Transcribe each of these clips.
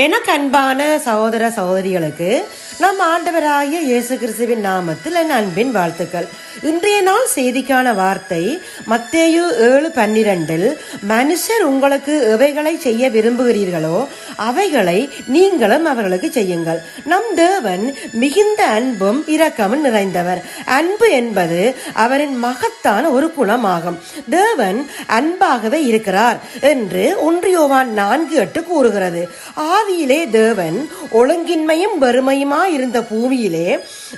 எனக்கு அன்பான சகோதர சகோதரிகளுக்கு நம் ஆண்டவராகிய இயேசு கிறிஸ்துவின் நாமத்தில் என் அன்பின் வாழ்த்துக்கள். இன்றைய நாள் செய்திக்கான வார்த்தை மத்தேயு ஏழு பன்னிரண்டில் மனுஷர் உங்களுக்கு எவைகளை செய்ய விரும்புகிறீர்களோ அவைகளை நீங்களும் அவர்களுக்கு செய்யுங்கள். நம் தேவன் மிகுந்த அன்பும் இரக்கமும் நிறைந்தவர். அன்பு என்பது அவரின் மகத்தான ஒரு குணமாகும். தேவன் அன்பாகவே இருக்கிறார் என்று ஒன்றியோவான் நான்கு எட்டு கூறுகிறது. ஆவியிலே தேவன் ஒழுங்கின்மையும் வறுமையுமா இருந்த பூமியிலே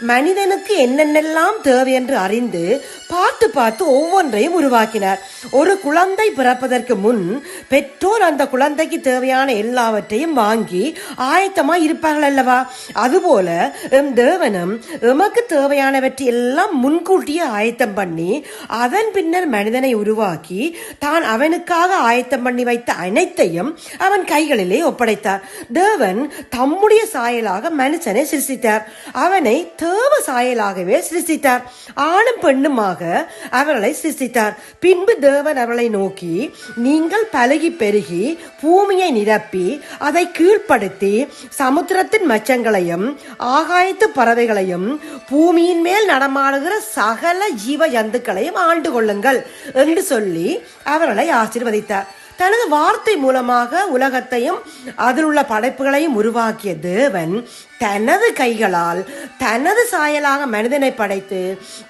மனிதனுக்கு என்னென்னெல்லாம் தேவை என்று அறிந்து பார்த்து பார்த்து ஒவ்வொன்றையும் உருவாக்கினார். ஒரு குழந்தை பிறப்பதற்கு முன் பெற்றோர் அந்த குழந்தைக்கு தேவையான எல்லாவற்றையும் வாங்கி ஆயத்தமா இருப்பார்கள் அல்லவா? அதுபோல எம் தேவனும் எமக்கு தேவையானவற்றை எல்லாம் முன்கூட்டியே ஆயத்தம் பண்ணி அதன் பின்னர் மனிதனை உருவாக்கி தான் அவனுக்காக ஆயத்தம் பண்ணி வைத்த அனைத்தையும் அவன் கைகளிலே ஒப்படைத்தார். தேவன் தம் தம்முடைய சாயலாக மனுஷனை சிருஷ்டித்தார். அவனை தேவ சாயலாகவே சிருஷ்டித்தார். ஆணும் பெண்ணுமாக அவர்களை சிருஷ்டித்தார். பின்பு தேவன் அவர்களை நோக்கி நீங்கள் பழகி பெருகி பூமியை நிரப்பி அதை கீழ்ப்படுத்தி சமுத்திரத்தின் மச்சங்களையும் ஆகாயத்து பறவைகளையும் பூமியின் மேல் நடமாடுகிற சகல ஜீவ ஜந்துக்களையும் ஆண்டு கொள்ளுங்கள் என்று சொல்லி அவர்களை ஆசிர்வதித்தார். தனது வார்த்தை மூலமாக உலகத்தையும் அதில் உள்ள படைப்புகளையும் உருவாக்கிய தேவன் தனது கைகளால் தனது சாயலாக மனிதனை படைத்து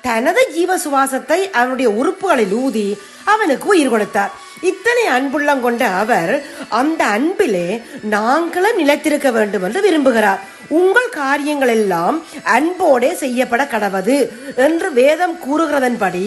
தனது ஜீவ சுவாசத்தை அவனுடைய உறுப்புகளில் ஊதி அவனுக்கு உயிர் கொடுத்தார். இத்தனை அன்புள்ளம் கொண்ட அவர் அந்த அன்பிலே நாங்களும் நிலைத்திருக்க வேண்டும் என்று விரும்புகிறார். உங்கள் காரியங்கள் எல்லாம் அன்போடே செய்யப்பட கடவது என்று வேதம் கூறுகிறதன்படி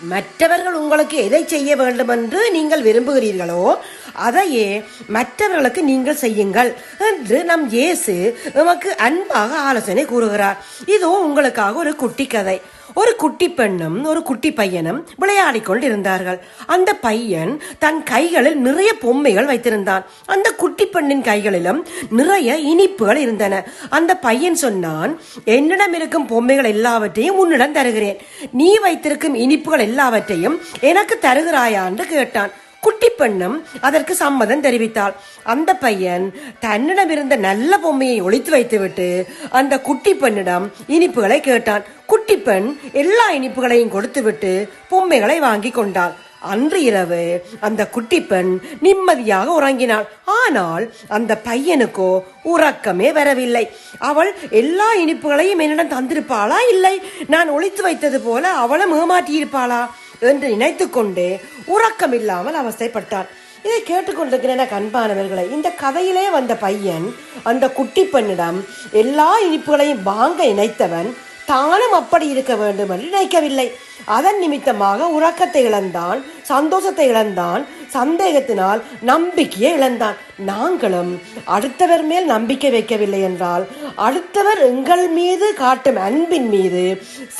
மற்றவர்கள் உங்களுக்கு எதை செய்ய வேண்டும் என்று நீங்கள் விரும்புகிறீர்களோ அதையே மற்றவர்களுக்கு நீங்கள் செய்யுங்கள் என்று நம் இயேசு நமக்கு அன்பாக ஆலோசனை கூறுகிறார். இதோ உங்களுக்காக ஒரு குட்டி கதை ஒரு குட்டி பெண்ணும் ஒரு குட்டி பையனும் விளையாடி கொண்டிருந்தார்கள். அந்த பையன் தன் கைகளில் நிறைய பொம்மைகள் வைத்திருந்தான். அந்த குட்டி பெண்ணின் கைகளிலும் நிறைய இனிப்புகள் இருந்தன. அந்த பையன் சொன்னான் என்னிடம் இருக்கும் பொம்மைகள் எல்லாவற்றையும் உன்னிடம் தருகிறேன். நீ வைத்திருக்கும் இனிப்புகள் எல்லாவற்றையும் எனக்கு தருகிறாயா என்று கேட்டான். குட்டி பெண்ணும் அதற்கு சம்மதம் தெரிவித்தாள். அந்த பையன் தன்னிடம் இருந்த நல்ல பொம்மையை ஒழித்து வைத்துவிட்டு அந்த குட்டி பெண்ணிடம் இனிப்புகளை கேட்டான். குட்டி பெண் எல்லா இனிப்புகளையும் கொடுத்துவிட்டு பொம்மைகளை வாங்கி கொண்டாள். அன்று இரவு அந்த குட்டி பெண் நிம்மதியாக உறங்கினாள். ஆனால் அந்த பையனுக்கோ உறக்கமே வரவில்லை. அவள் எல்லா இனிப்புகளையும் என்னிடம் தந்திருப்பாளா? இல்லை. நான் ஒழித்து வைத்தது போல அவளும் ஏமாற்றியிருப்பாளா? என்று நினைத்து கொண்டே உறக்கம் இல்லாமல் அவஸ்தைப்பட்டார் இதை கேட்டுக்கொண்டிருக்கிற எனக்கு அன்பானவர்களை இந்த கதையிலே வந்த பையன் அந்த குட்டி பெண்ணிடம் எல்லா இனிப்புகளையும் வாங்க இணைத்தவன் தானும் அப்படி இருக்க வேண்டும் என்று நினைக்கவில்லை. அதன் நிமித்தமாக உறக்கத்தை இழந்தான் சந்தோஷத்தை இழந்தான் சந்தேகத்தினால் நம்பிக்கையை இழந்தான். நாங்களும் அடுத்தவர் மேல் நம்பிக்கை வைக்கவில்லை என்றால் அடுத்தவர் எங்கள் மீது காட்டும் அன்பின் மீது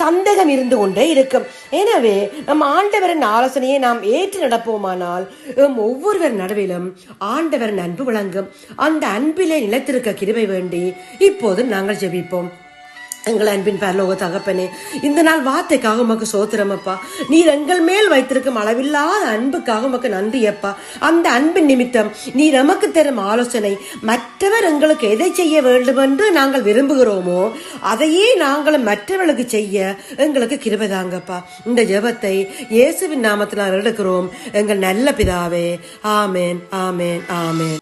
சந்தேகம் இருந்து கொண்டே இருக்கும். எனவே நம் ஆண்டவரின் ஆலோசனையை நாம் ஏற்று நடப்போமானால் எம் ஒவ்வொருவர் நடுவிலும் ஆண்டவரின் அன்பு விளங்கும் அந்த அன்பிலே நிலைத்திருக்க கிருபை வேண்டி இப்போது நாங்கள் ஜெபிப்போம். எங்கள் அன்பின் பரலோக தகப்பனே இந்த நாள் வார்த்தைக்காக உமக்கு சோத்திரமப்பா நீர் எங்கள் மேல் வைத்திருக்கும் அளவில்லாத அன்புக்காக உமக்கு நன்றி அப்பா. அந்த அன்பின் நிமித்தம் நீ நமக்கு தரும் ஆலோசனை மற்றவர் எங்களுக்கு எதை செய்ய வேண்டும் என்று நாங்கள் விரும்புகிறோமோ அதையே நாங்களும் மற்றவர்களுக்கு செய்ய எங்களுக்கு கிருபதாங்கப்பா இந்த ஜெபத்தை இயேசுவின் நாமத்தில் எடுக்கிறோம். எங்கள் நல்ல பிதாவே ஆமேன் ஆமேன் ஆமேன்.